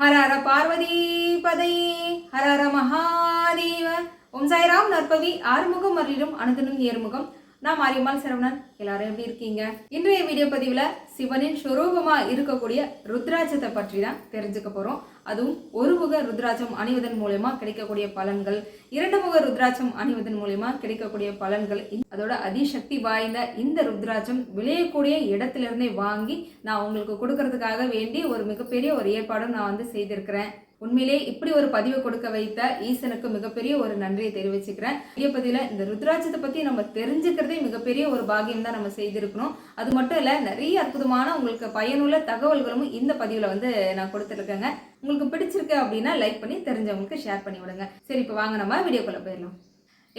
ஹர ஹர பார்வதி பதை ஹர ஹர மகாதேவ. ஓம் சாய்ராம். நற்பவி. ஆறுமுகம் மரலிலும் அணுகனும் ஏர்முகம் நான் மாரியம்மாள் சரவணன். எல்லாரும் எப்படி இருக்கீங்க? இன்றைய வீடியோ பதிவில் சிவனின் ஸ்வரூபமா இருக்கக்கூடிய ருத்ராட்சத்தை பற்றி தான் தெரிஞ்சுக்க போறோம். அதுவும் ஒரு முக ருத்ராட்சம் அணிவதன் மூலயமா கிடைக்கக்கூடிய பலன்கள் இரண்டு முக ருத்ராட்சம் அணிவதன் மூலயமா கிடைக்கக்கூடிய பலன்கள். அதோட அதிசக்தி வாய்ந்த இந்த ருத்ராட்சம் விளையக்கூடிய இடத்திலிருந்தே வாங்கி நான் உங்களுக்கு கொடுக்கறதுக்காக வேண்டி ஒரு மிகப்பெரிய ஒரு ஏற்பாடும் நான் வந்து செய்திருக்கிறேன். உண்மையிலே இப்படி ஒரு பதிவு கொடுக்க வைத்த ஈசனுக்கு மிகப்பெரிய ஒரு நன்றியை தெரிவிச்சுக்கிறேன். பெரிய பதிவில் இந்த ருத்ராட்சத்தை பற்றி நம்ம தெரிஞ்சுக்கிறதே மிகப்பெரிய ஒரு பாகியம் தான் நம்ம செய்திருக்கணும். அது மட்டும் இல்லை நிறைய அற்புதமான உங்களுக்கு பயனுள்ள தகவல்களும் இந்த பதிவில் வந்து நான் கொடுத்துருக்கேங்க. உங்களுக்கு பிடிச்சிருக்கு அப்படின்னா லைக் பண்ணி தெரிஞ்சவங்களுக்கு ஷேர் பண்ணி விடுங்க. சரி இப்போ வாங்க நம்ம வீடியோக்குள்ள போயிடலாம்.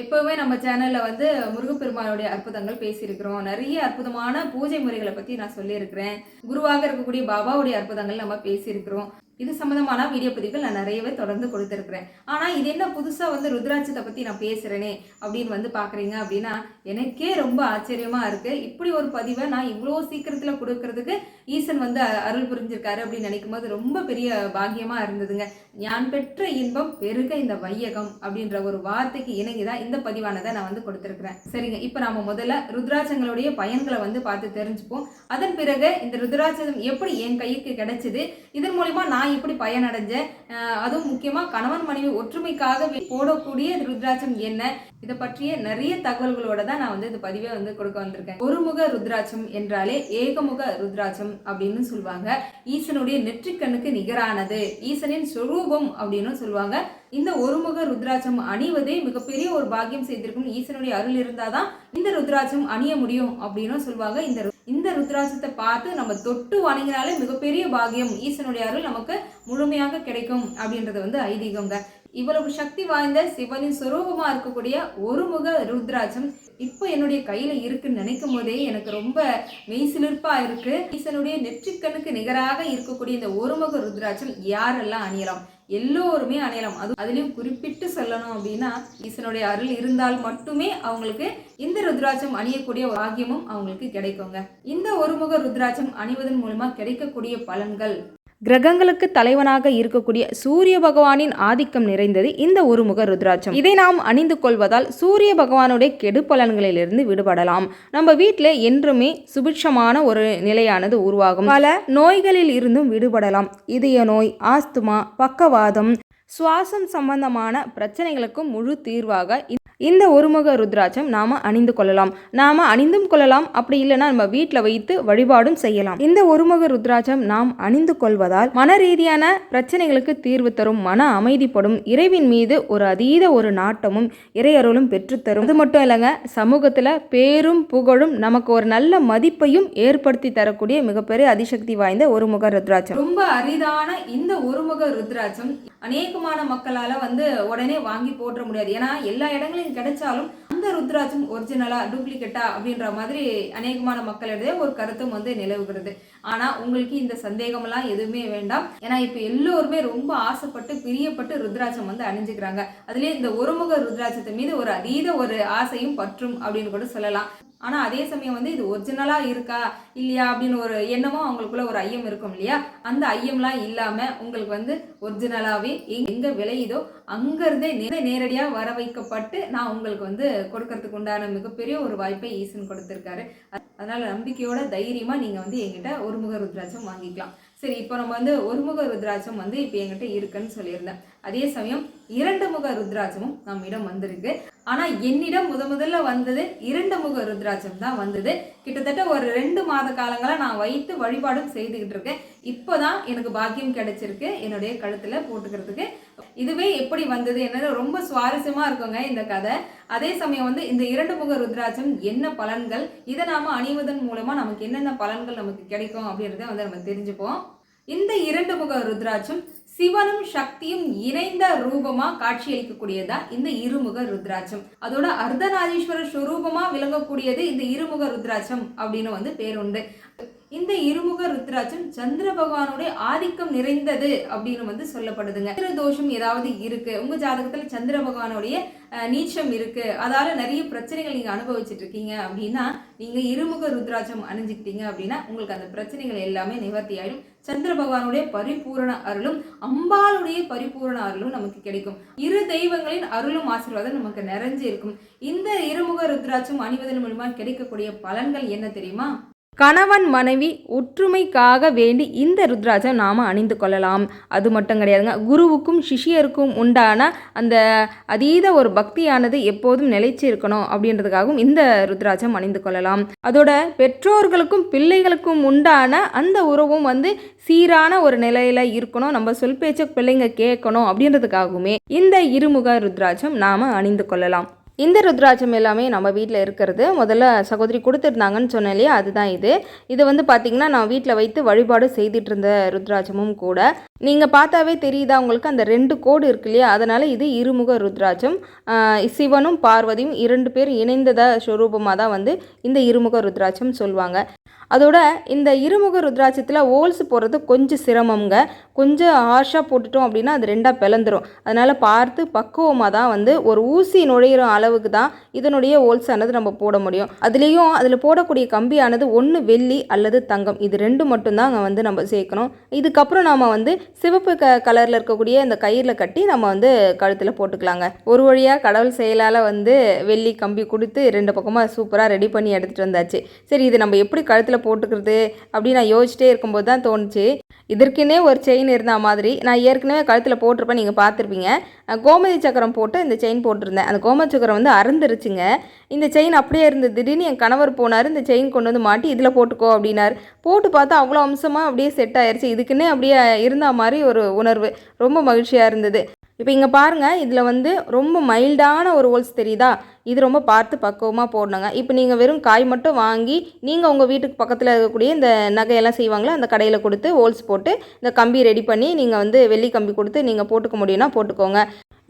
எப்பவுமே நம்ம சேனல்ல வந்து முருகப்பெருமானுடைய அற்புதங்கள் பேசியிருக்கிறோம். நிறைய அற்புதமான பூஜை முறைகளை பத்தி நான் சொல்லியிருக்கிறேன். குருவாக இருக்கக்கூடிய பாபாவுடைய அற்புதங்கள் நம்ம பேசியிருக்கிறோம். இது சம்மந்தமான வீடியோ பதிவுகள் நான் நிறையவே தொடர்ந்து கொடுத்துருக்குறேன். ஆனால் இது என்ன புதுசாக வந்து ருத்ராட்சத்தை பற்றி நான் பேசுகிறேனே அப்படின்னு வந்து பார்க்குறீங்க அப்படின்னா எனக்கே ரொம்ப ஆச்சரியமாக இருக்குது இப்படி ஒரு பதிவை நான் இவ்வளோ சீக்கிரத்தில் கொடுக்கறதுக்கு ஈசன் வந்து அருள் புரிஞ்சிருக்காரு அப்படின்னு நினைக்கும் போது ரொம்ப பெரிய பாகியமாக இருந்ததுங்க. ஞான் பெற்ற இன்பம் பெருக இந்த வையகம் அப்படின்ற ஒரு வார்த்தைக்கு இணங்கி தான் இந்த பதிவானதை நான் வந்து கொடுத்துருக்குறேன். சரிங்க இப்போ நம்ம முதல்ல ருத்ராட்சங்களுடைய பயன்களை வந்து பார்த்து தெரிஞ்சுப்போம். அதன் பிறகு இந்த ருத்ராட்சம் எப்படி என் கைக்கு கிடைச்சிது இதன் மூலிமா நான் எப்படி பயனடைஞ்சேன். அதுவும் முக்கியமா கணவன் மனைவி ஒற்றுமைக்காக போடக்கூடிய ருத்ராட்சம் என்ன? இதை பற்றிய நிறைய தகவல்களோட தான் நான் வந்து இந்த பதிவை வந்து கொடுக்க வந்திருக்கேன். ஒருமுக ருத்ராட்சம் என்றாலே ஏகமுக ருத்ராட்சம் அப்படின்னு சொல்லுவாங்க ஈசனுடைய நெற்றிக்கண்ணுக்கு நிகரானது. ஈசனின் சொரூபம் அப்படின்னு சொல்லுவாங்க இந்த ஒருமுக ருத்ராட்சம் அணிவதே மிகப்பெரிய ஒரு பாக்கியம் செய்திருக்கும். ஈசனுடைய அருள் இருந்தாதான் இந்த ருத்ராட்சம் அணிய முடியும் அப்படின்னு சொல்லுவாங்க இந்த இந்த ருத்ராட்சத்தை பார்த்து நம்ம தொட்டு வணங்கினாலே மிகப்பெரிய பாகியம் ஈசனுடைய அருள் நமக்கு முழுமையாக கிடைக்கும் அப்படின்றது வந்து ஐதீகங்க இவ்வளவு சக்தி வாய்ந்த சிவனின் சுரூபமா இருக்கக்கூடிய ஒரு முக ருத்ராட்சம் இப்போ என்னுடைய கையில இருக்குன்னு நினைக்கும் போதே எனக்கு ரொம்ப மெய்சிலிர்ப்பா இருக்கு. ஈசனுடைய நெற்றிக்கண்ணுக்கு நிகராக இருக்கக்கூடிய இந்த ஒருமுக ருத்ராட்சம் யாரெல்லாம் அணியலாம்? எல்லோருமே அணியலாம். அது அதுலயும் குறிப்பிட்டு சொல்லணும் அப்படின்னா ஈசனுடைய அருள் இருந்தால் மட்டுமே அவங்களுக்கு இந்த ருத்ராட்சம் அணியக்கூடிய ஒரு பாக்கியமும் அவங்களுக்கு கிடைக்குங்க. இந்த ஒருமுக ருத்ராட்சம் அணிவதன் மூலமா கிடைக்கக்கூடிய பலன்கள் கிரகங்களுக்கு தலைவனாக இருக்கக்கூடிய சூரிய பகவானின் ஆதிக்கம் நிறைந்தது இந்த ஒருமுக ருத்ராட்சம். இதை நாம் அணிந்து கொள்வதால் சூரிய பகவானுடைய கெடு பலன்களிலிருந்து விடுபடலாம். நம்ம வீட்டில் என்றுமே சுபிட்சமான ஒரு நிலையானது உருவாகும். பல நோய்களில் இருந்தும் விடுபடலாம். இதய நோய் ஆஸ்துமா பக்கவாதம் சுவாசம் சம்பந்தமான பிரச்சனைகளுக்கும் முழு தீர்வாக இந்த ஒருமுக ருத்ராட்சம் நாம அணிந்து கொள்ளலாம். நாம அணிந்தும் கொள்ளலாம். அப்படி இல்லைன்னா நம்ம வீட்டில் வைத்து வழிபாடும் செய்யலாம். இந்த ஒருமுக ருத்ராட்சம் நாம் அணிந்து கொள்வதால் மன ரீதியான பிரச்சனைகளுக்கு தீர்வு தரும் மன அமைதிப்படும் இறைவின் மீது ஒரு அதீத ஒரு நாட்டமும் இறையருளும் பெற்றுத்தரும் அது மட்டும் இல்லைங்க சமூகத்தில் பேரும் புகழும் நமக்கு ஒரு நல்ல மதிப்பையும் ஏற்படுத்தி தரக்கூடிய மிகப்பெரிய அதிசக்தி வாய்ந்த ஒருமுக ருத்ராட்சம். ரொம்ப அரிதான இந்த ஒருமுக ருத்ராட்சம் அநேகமான மக்களால் வந்து உடனே வாங்கி போட்டுற முடியாது. ஏன்னா எல்லா இடங்களையும் கிடைச்சாலும் அந்த ருத்ராட்சம் ஒரிஜினலா டூப்ளிகேட்டா அப்படின்ற மாதிரி அநேகமான மக்களிடையே ஒரு கருத்தும் வந்து நிலவுகிறது. ஆனா உங்களுக்கு இந்த சந்தேகம்லாம் எதுவுமே வேண்டாம். ஏன்னா இப்ப எல்லோருமே ரொம்ப ஆசைப்பட்டு பிரியப்பட்டு ருத்ராட்சம் வந்து அணிஞ்சுக்கிறாங்க. அதுலயே இந்த ஒருமுக ருத்ராட்சத்தின் மீது ஒரு அதீத ஒரு ஆசையும் பற்றும் அப்படின்னு கூட சொல்லலாம். ஆனால் அதே சமயம் வந்து இது ஒரிஜினலாக இருக்கா இல்லையா அப்படின்னு ஒரு எண்ணமும் அவங்களுக்குள்ள ஒரு ஐயம் இருக்கும் இல்லையா? அந்த ஐயம்லாம் இல்லாமல் உங்களுக்கு வந்து ஒரிஜினலாகவே எங்கே விளையுதோ அங்கேருந்தே நே- நேரடியாக வர வைக்கப்பட்டு நான் உங்களுக்கு வந்து கொடுக்கறதுக்கு உண்டான மிகப்பெரிய ஒரு வாய்ப்பை ஈசன் கொடுத்துருக்காரு. அதனால் நம்பிக்கையோட தைரியமாக நீங்கள் வந்து எங்கிட்ட ஒருமுக ருத்ராட்சம் வாங்கிக்கலாம். சரி இப்போ நம்ம வந்து ஒருமுக ருத்ராட்சம் வந்து இப்போ என்கிட்ட இருக்குன்னு சொல்லியிருந்தேன். அதே சமயம் இரண்டு முக ருத்ராட்சமும் நம்மிடம் வந்திருக்கு. ஆனா என்னிடம் முத முதல்ல வந்தது இரண்டு முக ருத்ராட்சம் தான் வந்தது. கிட்டத்தட்ட ஒரு ரெண்டு மாத காலங்களா நான் வைத்து வழிபாடும் செய்துகிட்டு இருக்கேன். இப்போதான் எனக்கு பாக்கியம் கிடைச்சிருக்கு என்னுடைய கழுத்துல போட்டுக்கிறதுக்கு. இதுவே எப்படி வந்தது என்னது ரொம்ப சுவாரஸ்யமா இருக்குங்க இந்த கதை. அதே சமயம் வந்து இந்த இரண்டு முக ருத்ராட்சம் என்ன பலன்கள் இதை நாம அணிவதன் மூலமா நமக்கு என்னென்ன பலன்கள் நமக்கு கிடைக்கும் அப்படின்றத வந்து நம்ம தெரிஞ்சுப்போம். இந்த இரண்டு முக ருத்ராட்சம் சிவனும் சக்தியும் இணைந்த ரூபமா காட்சியளிக்கக்கூடியதா இந்த இருமுக ருத்ராட்சம். அதோட அர்த்தநாதீஸ்வரர் ஸ்வரூபமா விளங்கக்கூடியது இந்த இருமுக ருத்ராட்சம் அப்படின்னு வந்து பேருண்டு இந்த இருமுக ருத்ராட்சம் சந்திர பகவானுடைய ஆதிக்கம் நிறைந்தது அப்படின்னு வந்து சொல்லப்படுதுங்க. சந்திர தோஷம் ஏதாவது இருக்கு. உங்க ஜாதகத்துல சந்திர பகவானுடைய நீச்சம் இருக்கு. அதால நிறைய பிரச்சனைகள் நீங்க அனுபவிச்சுட்டு இருக்கீங்க அப்படின்னா நீங்க இருமுக ருத்ராட்சம் அணிஞ்சுக்கிட்டீங்க அப்படின்னா உங்களுக்கு அந்த பிரச்சனைகள் எல்லாமே நிவர்த்தி ஆயிடும். சந்திர பகவானுடைய பரிபூரண அருளும் அம்பாளுடைய பரிபூரண அருளும் நமக்கு கிடைக்கும். இரு தெய்வங்களின் அருளும் ஆசீர்வாதம் நமக்கு நிறைஞ்சு இருக்கும் இந்த இருமுக ருத்ராட்சம் அணிவதன் மூலமா கிடைக்கக்கூடிய பலன்கள் என்ன தெரியுமா? கணவன் மனைவி ஒற்றுமைக்காக வேண்டி இந்த ருத்ராஜம் நாம் அணிந்து கொள்ளலாம். அது மட்டும் கிடையாதுங்க. குருவுக்கும் சிஷியருக்கும் உண்டான அந்த அதீத ஒரு பக்தியானது எப்போதும் நிலைச்சு இருக்கணும் அப்படின்றதுக்காகவும் இந்த ருத்ராஜம் அணிந்து கொள்ளலாம். அதோட பெற்றோர்களுக்கும் பிள்ளைகளுக்கும் உண்டான அந்த உறவும் வந்து சீரான ஒரு நிலையில் இருக்கணும். நம்ம சொல் பேச்ச பிள்ளைங்க கேட்கணும் அப்படின்றதுக்காகவுமே இந்த இருமுக ருத்ராஜம் நாம் அணிந்து கொள்ளலாம். இந்த ருத்ராட்சம் எல்லாமே நம்ம வீட்டில் இருக்கிறது. முதல்ல சகோதரி கொடுத்துருந்தாங்கன்னு சொன்னேன் இல்லையா? அதுதான் இது. இது வந்து பார்த்திங்கன்னா நான் வீட்டில் வைத்து வழிபாடு செய்துட்டு இருந்த ருத்ராட்சமும் கூட. நீங்கள் பார்த்தாவே தெரியுதா உங்களுக்கு? அந்த ரெண்டு கோடு இருக்கு இல்லையா? அதனால் இது இருமுக ருத்ராட்சம். சிவனும் பார்வதியும் இரண்டு பேர் இணைந்ததாக ஸ்வரூபமாக தான் வந்து இந்த இருமுக ருத்ராட்சம் சொல்லுவாங்க அதோட இந்த இருமுக ருத்ராட்சத்தில் ஓல்ஸ் போடுறது கொஞ்சம் சிரமங்க கொஞ்சம் ஹார்ஷாக போட்டுட்டோம் அப்படின்னா அது ரெண்டாக பிளந்துரும். அதனால் பார்த்து பக்குவமாக தான் வந்து ஒரு ஊசி நுழையிற அளவுக்கு தான் இதனுடைய ஓல்ஸ் ஆனது நம்ம போட முடியும். அதுலேயும் அதில் போடக்கூடிய கம்பியானது ஒன்று வெள்ளி அல்லது தங்கம். இது ரெண்டு மட்டும்தான் அங்கே வந்து நம்ம சேர்க்கணும். இதுக்கப்புறம் நாம் வந்து சிவப்பு க கலரில் இருக்கக்கூடிய அந்த கயிறில் கட்டி நம்ம வந்து கழுத்தில் போட்டுக்கலாங்க. ஒரு வழியாக கடவுள் செயலால் வந்து வெள்ளி கம்பி கொடுத்து ரெண்டு பக்கமாக சூப்பராக ரெடி பண்ணி எடுத்துகிட்டு வந்தாச்சு. சரி இது நம்ம எப்படி கழுத்தில் போட்டுக்கிறது அப்படின்னு நான் யோசிச்சிட்டே இருக்கும்போது தான் தோணுச்சு. இதற்குன்னே ஒரு செயின் இருந்த மாதிரி நான் ஏற்கனவே கழுத்தில் போட்டிருப்பேன் நீங்கள் பார்த்துருப்பீங்க. கோமதி சக்கரம் போட்டு இந்த செயின் போட்டிருந்தேன். அந்த கோமதி சக்கரம் வந்து அறந்துருச்சுங்க இந்த செயின் அப்படியே இருந்தது. திடீர்னு என் கணவர் போனார் இந்த செயின் கொண்டு வந்து மாட்டி இதில் போட்டுக்கோ அப்படின்னார். போட்டு பார்த்தா அவ்வளோ அம்சமாக அப்படியே செட் ஆயிடுச்சு இதுக்குன்னே அப்படியே இருந்த மாதிரி ஒரு உணர்வு. ரொம்ப மகிழ்ச்சியாக இருந்தது. இப்போ இங்கே பாருங்கள் இதில் வந்து ரொம்ப மைல்டான ஒரு ஹோல்ஸ் தெரியுதா? இது ரொம்ப பார்த்து பக்குவமாக போடணுங்க. இப்போ நீங்கள் வெறும் காய் மட்டும் வாங்கி நீங்கள் உங்கள் வீட்டுக்கு பக்கத்தில் இருக்கக்கூடிய இந்த நகையெல்லாம் செய்வாங்களே? அந்த கடையில் கொடுத்து ஹோல்ஸ் போட்டு இந்த கம்பி ரெடி பண்ணி நீங்கள் வந்து வெள்ளி கம்பி கொடுத்து நீங்கள் போட்டுக்க முடியும்னா போட்டுக்கோங்க.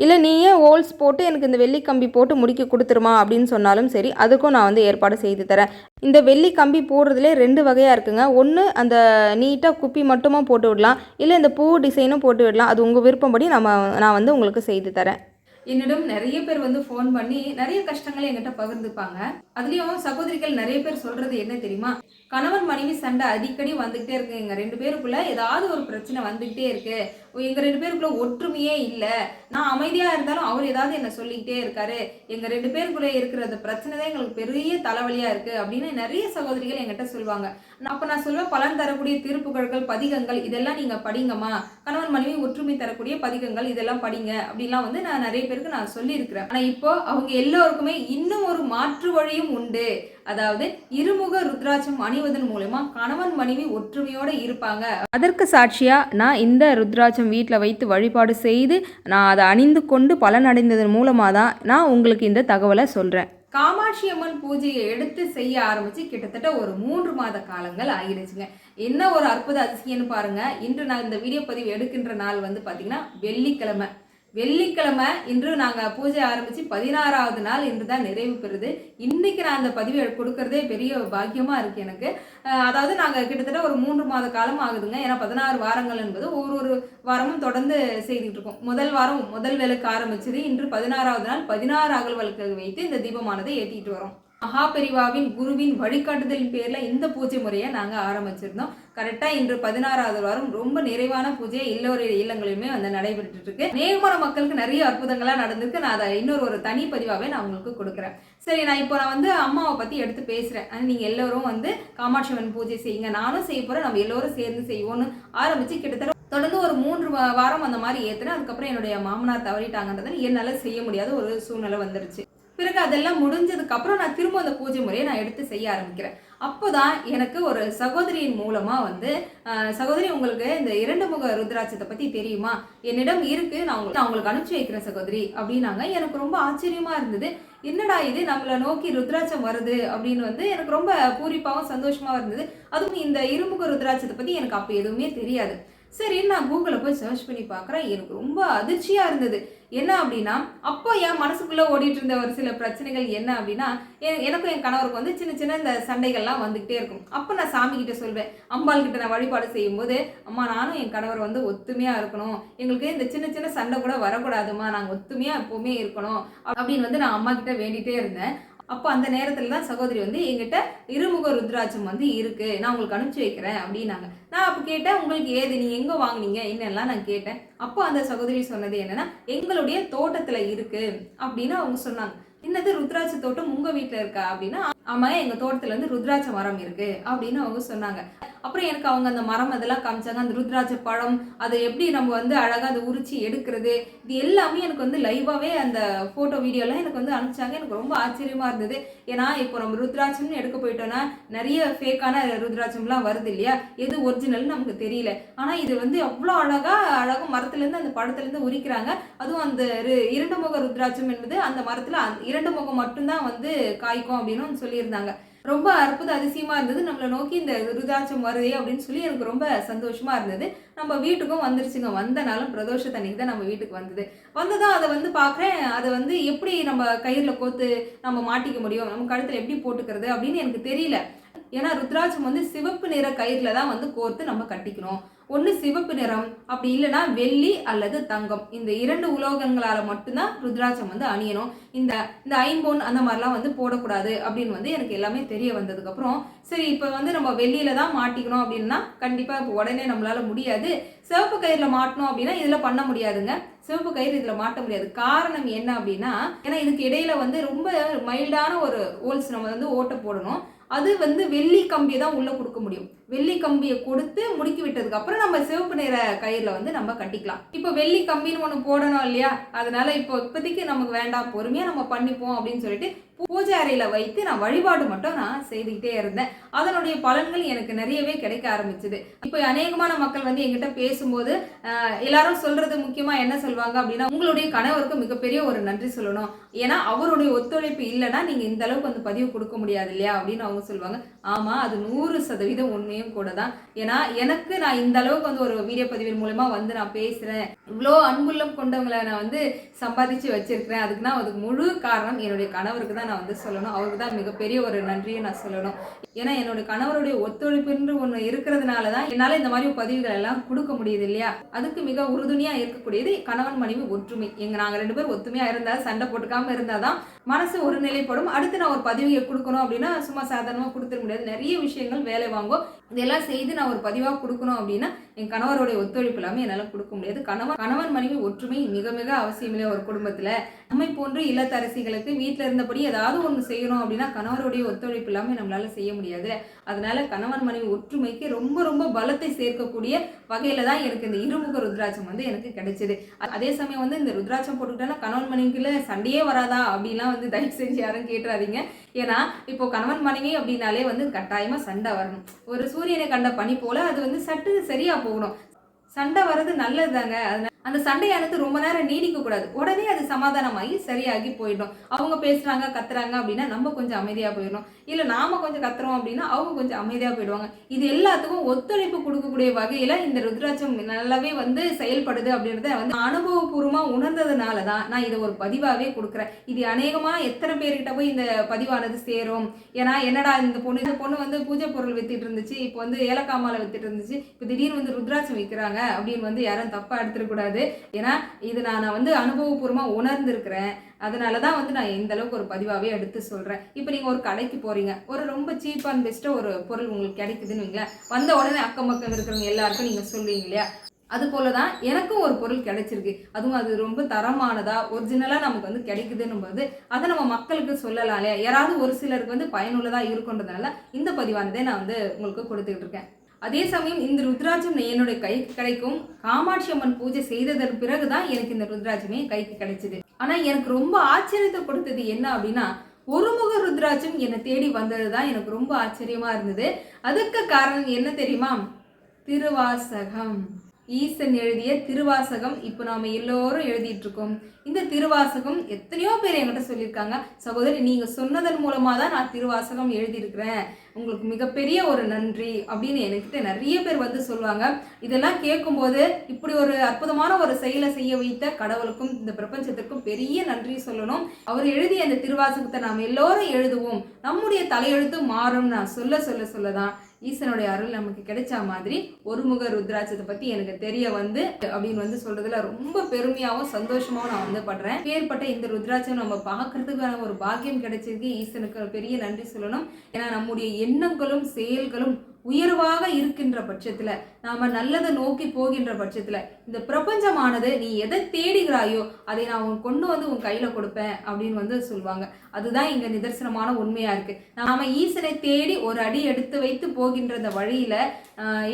இல்லை நீயே ஹோல்ஸ் போட்டு எனக்கு இந்த வெள்ளி கம்பி போட்டு முடிக்க கொடுத்துருமா அப்படின்னு சொன்னாலும் சரி அதுக்கும் நான் வந்து ஏற்பாடு செய்து தரேன். இந்த வெள்ளி கம்பி போடுறதுலே ரெண்டு வகையாக இருக்குங்க. ஒன்று அந்த நீட்டாக குப்பி மட்டுமா போட்டு விடலாம். இல்லை இந்த பூ டிசைனும் போட்டு விடலாம். அது உங்கள் விருப்பப்படி நம்ம நான் வந்து உங்களுக்கு செய்து தரேன். என்னிடம் நிறைய பேர் வந்து ஃபோன் பண்ணி நிறைய கஷ்டங்களை என்கிட்ட பகிர்ந்துப்பாங்க. அதுலயும் சகோதரிகள் நிறைய பேர் சொல்றது என்ன தெரியுமா? கணவன் மனைவி சண்டை அடிக்கடி வந்துகிட்டே இருக்கு எங்க ரெண்டு பேருக்குள்ள ஏதாவது ஒரு பிரச்சனை வந்துகிட்டே இருக்கு. எங்கள் ரெண்டு பேருக்குள்ள ஒற்றுமையே இல்லை. நான் அமைதியாக இருந்தாலும் அவர் ஏதாவது என்ன சொல்லிக்கிட்டே இருக்காரு. எங்கள் ரெண்டு பேருக்குள்ளே இருக்கிற அந்த பிரச்சனை தான் எங்களுக்கு பெரிய தலைவலியாக இருக்குது அப்படின்னு நிறைய சகோதரிகள் என்கிட்ட சொல்லுவாங்க. நான் அப்போ நான் சொல்லுவேன் பலன் தரக்கூடிய திருப்புகழ்கள் பதிகங்கள் இதெல்லாம் நீங்கள் படிங்கம்மா. கணவன் மனைவி ஒற்றுமை தரக்கூடிய பதிகங்கள் இதெல்லாம் படிங்க அப்படின்லாம் வந்து நான் நிறைய பேருக்கு நான் சொல்லியிருக்கிறேன். ஆனால் இப்போ அவங்க எல்லோருக்குமே இன்னும் ஒரு மாற்று வழியும் உண்டு. அதாவது இருமுக ருத்ராட்சம் அணிவதன் மூலமா கணவன் மனைவி ஒற்றுமையோட இருப்பாங்க. அதற்கு சாட்சியாக நான் இந்த ருத்ராட்சம் வீட்டில் வைத்து வழிபாடு செய்து நான் அதை அணிந்து கொண்டு பலனடைந்ததன் மூலமாக தான் நான் உங்களுக்கு இந்த தகவலை சொல்கிறேன் காமாட்சி அம்மன் பூஜையை எடுத்து செய்ய ஆரம்பிச்சு கிட்டத்தட்ட ஒரு மூன்று மாத காலங்கள் ஆகிடுச்சுங்க. என்ன ஒரு அற்புத அதிசயம்னு பாருங்க. இன்று நான் இந்த வீடியோ பதிவு எடுக்கின்ற நாள் வந்து பாத்தீங்கன்னா வெள்ளிக்கிழமை. வெள்ளிக்கிழமை இன்று நாங்கள் பூஜை ஆரம்பித்து பதினாறாவது நாள் இன்று தான் நிறைவு பெறுது. இன்றைக்கி நான் அந்த பதிவு கொடுக்கறதே பெரிய பாக்கியமாக இருக்குது எனக்கு. அதாவது நாங்கள் கிட்டத்தட்ட ஒரு மூன்று மாத காலம் ஆகுதுங்க. ஏன்னா பதினாறு வாரங்கள் என்பது ஒரு ஒரு வாரமும் தொடர்ந்து செய்துட்டு இருக்கோம். முதல் வாரம் முதல் விளக்கு ஆரம்பிச்சது இன்று பதினாறாவது நாள். பதினாறு அகல் விளக்கு வைத்து இந்த தீபமானதை ஏற்றிட்டு வரோம். மகாபெரிவாவின் குருவின் வழிகாட்டுதலின் பேரில் இந்த பூஜை முறையை நாங்கள் ஆரம்பிச்சிருந்தோம். கரெக்டாக இன்று பதினாறாவது வாரம் ரொம்ப நிறைவான பூஜையை எல்லோருடைய இல்லங்களிலுமே வந்து நடைபெற்றுட்டு இருக்கு. நேர்மற மக்களுக்கு நிறைய அற்புதங்களாக நடந்திருக்கு. நான் அதை இன்னொரு ஒரு தனி பதிவாகவே நான் உங்களுக்கு கொடுக்குறேன். சரி நான் இப்போ நான் வந்து அம்மாவை பற்றி எடுத்து பேசுகிறேன் ஆனால் நீங்கள் எல்லோரும் வந்து காமாட்சி அம்மன் பூஜை செய்யுங்க. நானும் செய்ய போகிறேன் நம்ம எல்லோரும் சேர்ந்து செய்வோன்னு ஆரம்பித்து கிட்டத்தட்ட தொடர்ந்து ஒரு மூன்று வாரம் அந்த மாதிரி ஏற்றுனேன் அதுக்கப்புறம் என்னுடைய மாமனார் தவறிட்டாங்கன்றதை என்னால் செய்ய முடியாத ஒரு சூழ்நிலை வந்துருச்சு. பிறகு அதெல்லாம் முடிஞ்சதுக்கு அப்புறம் நான் திரும்ப அந்த பூஜை முறையை நான் எடுத்து செய்ய ஆரம்பிக்கிறேன். அப்போதான் எனக்கு ஒரு சகோதரியின் மூலமா வந்து சகோதரி உங்களுக்கு இந்த இரண்டு முக ருத்ராட்சத்தை பத்தி தெரியுமா? என்னிடம் இருக்கு நான் உங்களுக்கு நான் உங்களுக்கு அனுப்பிச்சி வைக்கிறேன் சகோதரி அப்படின்னாங்க. எனக்கு ரொம்ப ஆச்சரியமா இருந்தது. என்னடா இது நம்மளை நோக்கி ருத்ராட்சம் வருது அப்படின்னு வந்து எனக்கு ரொம்ப பூரிப்பாகவும் சந்தோஷமாக இருந்தது. அதுவும் இந்த இருமுக ருத்ராட்சத்தை பற்றி எனக்கு அப்போ எதுவுமே தெரியாது. சரி நான் கூகுளில் போய் சர்ச் பண்ணி பார்க்குறேன். எனக்கு ரொம்ப அதிர்ச்சியாக இருந்தது. என்ன அப்படின்னா அப்போ என் மனசுக்குள்ளே ஓடிட்டு இருந்த ஒரு சில பிரச்சனைகள் என்ன அப்படின்னா எனக்கும் என் கணவருக்கு வந்து சின்ன சின்ன இந்த சண்டைகள்லாம் வந்துக்கிட்டே இருக்கும். அப்போ நான் சாமி கிட்ட சொல்வேன். அம்பாள் கிட்ட நான் வழிபாடு செய்யும்போது அம்மா நானும் என் கணவர் வந்து ஒத்துமையாக இருக்கணும். எங்களுக்கு இந்த சின்ன சின்ன சண்டை கூட வரக்கூடாதும்மா. நாங்கள் ஒத்துமையாக எப்போவுமே இருக்கணும். அப்படின்னு வந்து நான் அம்மா கிட்ட வேண்டிகிட்டே இருந்தேன். அப்போ அந்த நேரத்தில் தான் சகோதரி வந்து எங்கிட்ட இருமுக ருத்ராட்சம் வந்து இருக்குது நான் உங்களுக்கு அனுப்பிச்சி வைக்கிறேன் அப்படின்னாங்க. நான் அப்போ கேட்டேன் உங்களுக்கு ஏது? நீங்கள் எங்கே வாங்குனீங்க? என்னெல்லாம் நான் கேட்டேன். அப்போ அந்த சகோதரி சொன்னது என்னன்னா எங்களுடைய தோட்டத்தில் இருக்குது அப்படின்னு அவங்க சொன்னாங்க. என்னது? ருத்ராட்ச தோட்டம் உங்கள் வீட்டில் இருக்கா? அப்படின்னா ஆமாம் எங்க தோட்டத்துல வந்து ருத்ராட்ச மரம் இருக்கு அப்படின்னு அவங்க சொன்னாங்க. அப்புறம் எனக்கு அவங்க அந்த மரம் அதெல்லாம் காமிச்சாங்க. அந்த ருத்ராட்ச பழம் அதை எப்படி நம்ம வந்து அழகா அதை உரிச்சு எடுக்கிறது இது எல்லாமே எனக்கு வந்து லைவாவே அந்த போட்டோ வீடியோலாம் எனக்கு வந்து அனுப்பிச்சாங்க. எனக்கு ரொம்ப ஆச்சரியமா இருந்தது. ஏன்னா இப்போ நம்ம ருத்ராட்சம்னு எடுக்க போயிட்டோம்னா நிறைய ஃபேக்கான ருத்ராட்சம்லாம் வருது இல்லையா? எது ஒரிஜினல்னு நமக்கு தெரியல. ஆனா இது வந்து அவ்வளோ அழகா அழகாக மரத்துல இருந்து அந்த படத்துலேருந்து உரிக்கிறாங்க. அதுவும் அந்த ரு- இரண்டு முக ருத்ராட்சம் என்பது அந்த மரத்துல இரண்டு முகம் மட்டும்தான் வந்து காய்க்கும் அப்படின்னு சொல்லி சொல்லியிருந்தாங்க. ரொம்ப அற்புத அதிசயமா இருந்தது. நம்மளை நோக்கி இந்த ருத்ராட்சம் வருதே அப்படின்னு சொல்லி எனக்கு ரொம்ப சந்தோஷமா இருந்தது. நம்ம வீட்டுக்கும் வந்துருச்சுங்க. வந்தனாலும் பிரதோஷ தண்ணிக்கு தான் நம்ம வீட்டுக்கு வந்தது. வந்ததும் அதை வந்து பார்க்குறேன். அதை வந்து எப்படி நம்ம கயிறில் கோத்து நம்ம மாட்டிக்க முடியும்? நம்ம கழுத்தில் எப்படி போட்டுக்கிறது அப்படின்னு எனக்கு தெரியல. ஏன்னா ருத்ராட்சம் வந்து சிவப்பு நிற கயிறில் தான் வந்து கோர்த்து நம்ம கட்டிக்கணும். ஒன்று சிவப்பு நிறம் அப்படி இல்லைன்னா வெள்ளி அல்லது தங்கம். இந்த இரண்டு உலோகங்களால் மட்டும்தான் ருத்ராட்சம் வந்து அணியணும். இந்த இந்த ஐம்பொன் அந்த மாதிரிலாம் வந்து போடக்கூடாது அப்படின்னு வந்து எனக்கு எல்லாமே தெரிய வந்ததுக்கப்புறம் சரி இப்போ வந்து நம்ம வெள்ளியில தான் மாட்டிக்கணும் அப்படின்னா கண்டிப்பாக இப்போ உடனே நம்மளால முடியாது. சிவப்பு கயிறில் மாட்டணும் அப்படின்னா இதில் பண்ண முடியாதுங்க. சிவப்பு கயிறு இதில் மாட்ட முடியாது. காரணம் என்ன அப்படின்னா ஏன்னா இதுக்கு இடையில வந்து ரொம்ப மைல்டான ஒரு ஹோல்ஸ் நம்ம வந்து ஓட்ட போடணும். அது வந்து வெள்ளி கம்பியை தான் உள்ளே கொடுக்க முடியும். வெள்ளி கம்பியை கொடுத்து முடுக்கி விட்டதுக்கு அப்புறம் நம்ம சிவப்பு நிற கயிறில் வந்து நம்ம கட்டிக்கலாம். இப்போ வெள்ளி கம்பின்னு ஒன்று போடணும் இல்லையா? அதனால இப்போ இப்போதைக்கு நமக்கு வேண்டாம் பொறுமையாக நம்ம பண்ணிப்போம் அப்படின்னு சொல்லிட்டு பூஜை அறையில் வைத்து நான் வழிபாடு மட்டும் நான் செய்துக்கிட்டே இருந்தேன். அதனுடைய பலன்கள் எனக்கு நிறையவே கிடைக்க ஆரம்பிச்சது. இப்போ அநேகமான மக்கள் வந்து எங்கிட்ட பேசும்போது எல்லாரும் சொல்றது முக்கியமா என்ன சொல்லுவாங்க அப்படின்னா உங்களுடைய கணவருக்கு மிகப்பெரிய ஒரு நன்றி சொல்லணும். ஏன்னா அவருடைய ஒத்துழைப்பு இல்லைன்னா நீங்க இந்த அளவுக்கு வந்து பதிவு கொடுக்க முடியாது இல்லையா? அப்படின்னு அவங்க சொல்லுவாங்க ஆமாம் அது நூறு சதவீதம் உண்மையும் கூட தான் ஏன்னா எனக்கு நான் இந்த அளவுக்கு வந்து ஒரு வீடியோ பதிவின் மூலமாக வந்து நான் பேசுகிறேன் இவ்வளோ அன்புள்ளம் கொண்டவங்களை நான் வந்து சம்பாதிச்சு வச்சிருக்கிறேன். நான் அதுக்கு முழு காரணம் என்னுடைய கணவருக்கு தான் நான் வந்து சொல்லணும். அவருக்கு தான் மிகப்பெரிய ஒரு நன்றியை நான் சொல்லணும். ஏன்னா என்னோட கணவருடைய ஒத்துழைப்புன்ற ஒன்று இருக்கிறதுனால தான் என்னால் இந்த மாதிரி பதிவுகள் எல்லாம் கொடுக்க முடியுது இல்லையா? அதுக்கு மிக உறுதுணையாக இருக்கக்கூடியது கணவன் மனைவி ஒற்றுமை. எங்கள் நாங்கள் ரெண்டு பேரும் ஒத்துமையாக இருந்தால் சண்டை போட்டுக்காமல் இருந்தால் தான் மனசு ஒரு நிலைப்படும். அடுத்து நான் ஒரு பதிவு கொடுக்கணும் அப்படின்னா சும்மா சாதாரணமாக கொடுத்துட முடியாது நிறைய விஷயங்கள் வேலை வாங்கும். இதெல்லாம் செய்து நான் ஒரு பதிவாக கொடுக்கணும் அப்படின்னா என் கணவருடைய ஒத்துழைப்பு இல்லாமல் என்னால் கொடுக்க முடியாது. கணவன் கணவன் மனைவி ஒற்றுமை மிக மிக அவசியமில்லை ஒரு குடும்பத்தில். நம்மை போன்று இல்லத்தரசிகளுக்கு வீட்டில் இருந்தபடி ஏதாவது ஒன்று செய்யணும் அப்படின்னா கணவருடைய ஒத்துழைப்பு இல்லாமல் நம்மளால செய்ய முடியாது. அதனால கணவன் மனைவி ஒற்றுமைக்கு ரொம்ப ரொம்ப பலத்தை சேர்க்கக்கூடிய வகையில் தான் எனக்கு இந்த இருமுக ருத்ராட்சம் வந்து எனக்கு கிடைச்சது. அதே சமயம் வந்து இந்த ருத்ராட்சம் போட்டுக்கிட்டா கணவன் மனைவிக்குள்ள சண்டையே வராதா அப்படிலாம் வந்து தயவு செஞ்சு யாரும் கேட்டுறாதீங்க. ஏன்னா இப்போ கணவன் மனைவி அப்படின்னாலே வந்து கட்டாயமாக சண்டை வரணும். ஒரு சூரியனை கண்ட பனி போல அது வந்து சட்டு சரியா போகணும். சண்டை வர்றது நல்லதுதாங்க. அதனால அந்த சண்டையானது ரொம்ப நேரம் நீடிக்க கூடாது. உடனே அது சமாதானமாகி சரியாகி போயிடும். அவங்க பேசுறாங்க கத்துறாங்க அப்படின்னா நம்ம கொஞ்சம் அமைதியா போயிடணும். இல்ல நாம கொஞ்சம் கத்துறோம் அப்படின்னா அவங்க கொஞ்சம் அமைதியா போயிடுவாங்க. இது எல்லாத்துக்கும் ஒத்துழைப்பு கொடுக்கக்கூடிய வகையில இந்த ருத்ராட்சம் நல்லாவே வந்து செயல்படுது அப்படின்றத வந்து அனுபவபூர்வமா உணர்ந்ததுனால தான் நான் இதை ஒரு பதிவாவே கொடுக்குறேன். இது அநேகமா எத்தனை பேர்கிட்ட போய் இந்த பதிவானது சேரும்? ஏன்னா என்னடா இந்த பொண்ணு இந்த பொண்ணு வந்து பூஜை பொருள் வித்துட்டு இருந்துச்சு இப்போ வந்து ஏலக்காமால வித்துட்டு இருந்துச்சு இப்போ திடீர்னு வந்து ருத்ராட்சம் விற்கிறாங்க அப்படின்னு வந்து யாரும் தப்பா எடுத்துடக்கூடாது. ஏன்னா இது நான் நான் வந்து அனுபவபூர்வமாக உணர்ந்திருக்கிறேன். அதனால தான் வந்து நான் இந்த அளவுக்கு ஒரு பதிவாகவே எடுத்து சொல்கிறேன் இப்போ நீங்கள் ஒரு கடைக்கு போகிறீங்க ஒரு ரொம்ப சீப் அண்ட் பெஸ்ட்டாக ஒரு பொருள் உங்களுக்கு கிடைக்குதுன்னு வைங்களேன். வந்த உடனே அக்கம் பக்கம் இருக்கிறவங்க எல்லாருக்கும் நீங்கள் சொல்லுவீங்க இல்லையா? அது போல தான் எனக்கும் ஒரு பொருள் கிடைச்சிருக்கு. அதுவும் அது ரொம்ப தரமானதா ஒரிஜினலாக நமக்கு வந்து கிடைக்குதுன்னும் போது அதை நம்ம மக்களுக்கு சொல்லலாம் இல்லையா? யாராவது ஒரு சிலருக்கு வந்து பயனுள்ளதாக இருக்குன்றதுனால இந்த பதிவானதே நான் வந்து உங்களுக்கு கொடுத்துக்கிட்டு இருக்கேன். அதே சமயம் இந்த ருத்ராட்சம் என்னுடைய கைக்கு கிடைக்கும். காமாட்சி அம்மன் பூஜை செய்ததன் பிறகுதான் எனக்கு இந்த ருத்ராட்சமே கைக்கு கிடைச்சது. ஆனா எனக்கு ரொம்ப ஆச்சரியத்தை கொடுத்தது என்ன அப்படின்னா ஒருமுக ருத்ராட்சம் என்னை தேடி வந்தது தான் எனக்கு ரொம்ப ஆச்சரியமா இருந்தது. அதுக்கு காரணம் என்ன தெரியுமா? திருவாசகம். ஈசன் எழுதிய திருவாசகம் இப்போ நாம எல்லோரும் எழுதிட்டு இருக்கோம் இந்த திருவாசகம் எத்தனையோ பேர் என்கிட்ட சொல்லியிருக்காங்க. சகோதரி நீங்க சொன்னதன் மூலமா தான் நான் திருவாசகம் எழுதியிருக்கிறேன். உங்களுக்கு மிகப்பெரிய ஒரு நன்றி அப்படின்னு என்கிட்ட நிறைய பேர் வந்து சொல்லுவாங்க. இதெல்லாம் கேட்கும்போது இப்படி ஒரு அற்புதமான ஒரு செயலை செய்ய வைத்த கடவுளுக்கும் இந்த பிரபஞ்சத்திற்கும் பெரிய நன்றி சொல்லணும். அவர் எழுதிய அந்த திருவாசகத்தை நாம் எல்லோரும் எழுதுவோம். நம்முடைய தலையெழுத்து மாறும் நான் சொல்ல சொல்ல சொல்லதான் ஈசனுடைய அருள் நமக்கு கிடைச்ச மாதிரி ஒருமுக ருத்ராட்சத்தை பத்தி எனக்கு தெரிய வந்து அப்படின்னு வந்து சொல்றதுல ரொம்ப பெருமையாகவும் சந்தோஷமாகவும் நான் வந்து படுறேன். பேர்பட்ட இந்த ருத்ராட்சம் நம்ம பார்க்கறதுக்கான ஒரு பாக்கியம் கிடைச்சிருக்கு. ஈசனுக்கு பெரிய நன்றி சொல்லணும். ஏன்னா நம்முடைய எண்ணங்களும் செயல்களும் உயர்வாக இருக்கின்ற பட்சத்தில் நாம் நல்லதை நோக்கி போகின்ற பட்சத்தில் இந்த பிரபஞ்சமானது நீ எதை தேடுகிறாயோ அதை நான் உன் கொண்டு வந்து உன் கையில் கொடுப்பேன் அப்படின்னு வந்து சொல்லுவாங்க. அதுதான் இங்கே நிதர்சனமான உண்மையாக இருக்குது நாம் ஈசனை தேடி ஒரு அடி எடுத்து வைத்து போகின்ற இந்த வழியில்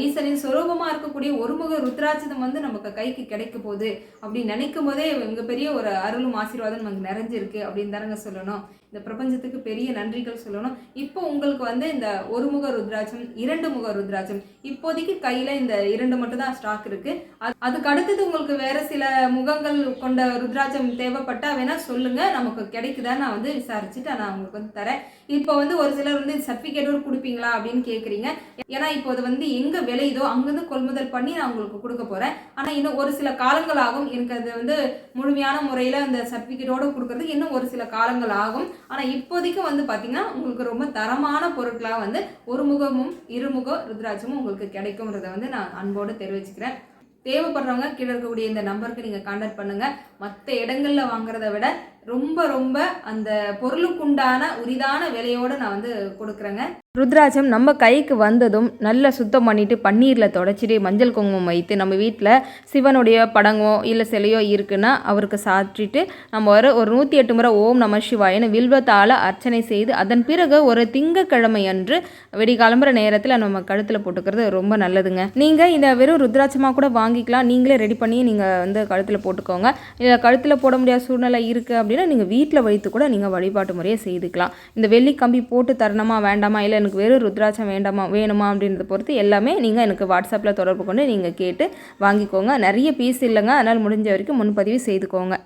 ஈசனின் சுரூபமாக இருக்கக்கூடிய ஒருமுக ருத்ராட்சதம் வந்து நமக்கு கைக்கு கிடைக்க போகுது. அப்படின்னு நினைக்கும் போதே மிகப்பெரிய ஒரு அருளும் ஆசீர்வாதம் நமக்கு நிறைஞ்சிருக்கு அப்படின்னு தானங்க சொல்லணும். இந்த பிரபஞ்சத்துக்கு பெரிய நன்றிகள் சொல்லணும். இப்போ உங்களுக்கு வந்து இந்த ஒரு முக ருத்ராட்சம் இரண்டு முக ருத்ராட்சம். இப்போதைக்கு கையில் இந்த இரண்டு மட்டும் தான் ஸ்டாக் இருக்கு. அது- அதுக்கு அடுத்தது உங்களுக்கு வேற சில முகங்கள் கொண்ட ருத்ராட்சம் தேவைப்பட்டா வேணா சொல்லுங்க. நமக்கு கிடைக்குதா நான் வந்து விசாரிச்சுட்டு நான் உங்களுக்கு வந்து தரேன். இப்போ வந்து ஒரு சிலர் வந்து சர்டிஃபிகேட்டோடு கொடுப்பீங்களா அப்படின்னு கேட்குறீங்க ஏன்னா இப்போ அது வந்து எங்கே விளையுதோ அங்கேருந்து கொள்முதல் பண்ணி நான் உங்களுக்கு கொடுக்க போகிறேன் ஆனால் இன்னும் ஒரு சில காலங்கள் ஆகும் எனக்கு அது வந்து முழுமையான முறையில் அந்த சர்டிஃபிகேட்டோட கொடுக்கறதுக்கு இன்னும் ஒரு சில காலங்கள் ஆகும் ஆனால் இப்போதைக்கு வந்து பார்த்திங்கன்னா உங்களுக்கு ரொம்ப தரமான பொருட்களாக வந்து ஒரு முகமும் இருமுக ருத்ராட்சமும் உங்களுக்கு கிடைக்கும்ன்றதை வந்து நான் அன்போடு தெரிவிச்சுக்கிறேன். தேவைப்படுறவங்க கீழே இருக்கக்கூடிய இந்த நம்பருக்கு நீங்கள் கான்டாக்ட் பண்ணுங்கள் மற்ற இடங்களில் வாங்குறத விட ரொம்ப ரொம்ப அந்த பொருளுக்குண்டான உரிதான விலையோடு நான் வந்து கொடுக்குறேங்க. ருத்ராட்சம் நம்ம கைக்கு வந்ததும் நல்லா சுத்தம் பண்ணிட்டு பன்னீரில் தொடச்சிட்டு மஞ்சள் குங்குமம் வைத்து நம்ம வீட்டில் சிவனுடைய படங்கோ இல்லை சிலையோ இருக்குன்னா அவருக்கு சாற்றிட்டு நம்ம ஒரு ஒரு நூற்றி எட்டு முறை ஓம் நம சிவாயன்னு வில்வத்தால் அர்ச்சனை செய்து அதன் பிறகு ஒரு திங்கக்கிழமை அன்று வெடிகாலம்புற நேரத்தில் நம்ம கழுத்தில் போட்டுக்கிறது ரொம்ப நல்லதுங்க. நீங்கள் இந்த வெறும் ருத்ராட்சமாக கூட வாங்கிக்கலாம். நீங்களே ரெடி பண்ணி நீங்கள் வந்து கழுத்தில் போட்டுக்கோங்க. இல்லை கழுத்தில் போட முடியாத சூழ்நிலை இருக்குது அப்படின்னு நீங்கள் வீட்டில் வைத்து கூட நீங்கள் வழிபாட்டு முறையை செய்துக்கலாம். இந்த வெள்ளி கம்பி போட்டு தரணுமா வேண்டாமா இல்லை எனக்கு வெறும் ருத்ராட்சம் வேண்டாமா வேணுமா அப்படின்றத பொறுத்து எல்லாமே நீங்கள் எனக்கு வாட்ஸ்அப்பில் தொடர்பு கொண்டு நீங்கள் கேட்டு வாங்கிக்கோங்க. நிறைய பீஸ் இல்லைங்க. அதனால் முடிஞ்ச வரைக்கும் முன்பதிவு செய்துக்கோங்க.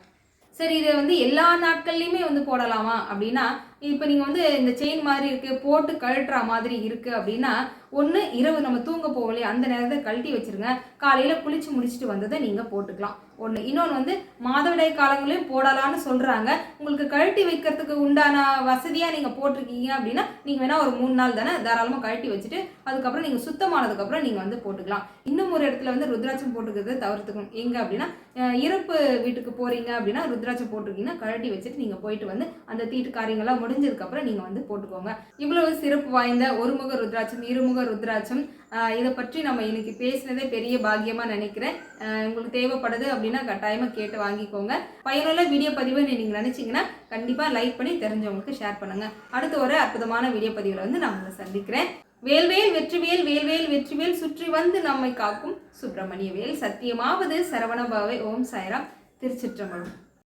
சரி இது வந்து எல்லா நாட்கள்லையுமே வந்து போடலாமா அப்படின்னா இப்போ நீங்கள் வந்து இந்த செயின் மாதிரி இருக்குது போட்டு கழட்டுற மாதிரி இருக்குது அப்படின்னா ஒன்று இரவு நம்ம தூங்க போகலையே அந்த நேரத்தை கழட்டி வச்சிருங்க. காலையில் குளிச்சு முடிச்சுட்டு வந்ததை நீங்கள் போட்டுக்கலாம். ஒன்று இன்னொன்று வந்து மாதவிடாய் காலங்களையும் போடலாம்னு சொல்கிறாங்க உங்களுக்கு கழட்டி வைக்கிறதுக்கு உண்டான வசதியாக நீங்கள் போட்டிருக்கீங்க அப்படின்னா நீங்கள் வேணால் ஒரு மூணு நாள் தானே தாராளமாக கழட்டி வச்சுட்டு அதுக்கப்புறம் நீங்கள் சுத்தமானதுக்கப்புறம் நீங்கள் வந்து போட்டுக்கலாம். இன்னும் ஒரு இடத்துல வந்து ருத்ராட்சம் போட்டுக்கிறது தவிர்த்துக்கணும். எங்கே அப்படின்னா இறப்பு வீட்டுக்கு போகிறீங்க அப்படின்னா ருத்ராட்சம் போட்டிருக்கீங்கன்னா கழட்டி வச்சுட்டு நீங்கள் போயிட்டு வந்து அந்த தீட்டு காரியங்கள்லாம் முடிஞ்சதுக்கப்புறம் நீங்கள் வந்து போட்டுக்கோங்க. இவ்வளவு சிறப்பு வாய்ந்த ஒருமுக ருத்ராட்சம் இருமுக ருத்ராட்சம். இதை பற்றி நம்ம இன்னைக்கு பேசினதே பெரிய பாக்கியமாக நினைக்கிறேன். உங்களுக்கு தேவைப்படுது அப்படின்னா கட்டாயமாக கேட்டு வாங்கிக்கோங்க. பயனுள்ள வீடியோ பதிவை நீங்கள் நினச்சிங்கன்னா கண்டிப்பாக லைக் பண்ணி தெரிஞ்சவங்களுக்கு ஷேர் பண்ணுங்க. அடுத்த ஒரு அற்புதமான வீடியோ பதிவில் வந்து நான் உங்களை சந்திக்கிறேன். வேல்வேல் வெற்றிவேல் வேல்வேல் வெற்றிவேல் சுற்றி வந்து நம்மை காக்கும் சுப்பிரமணிய வேல். சத்தியமாவது சரவணபாவை ஓம் சாய்ராம். திருச்சிற்றம்பலம்.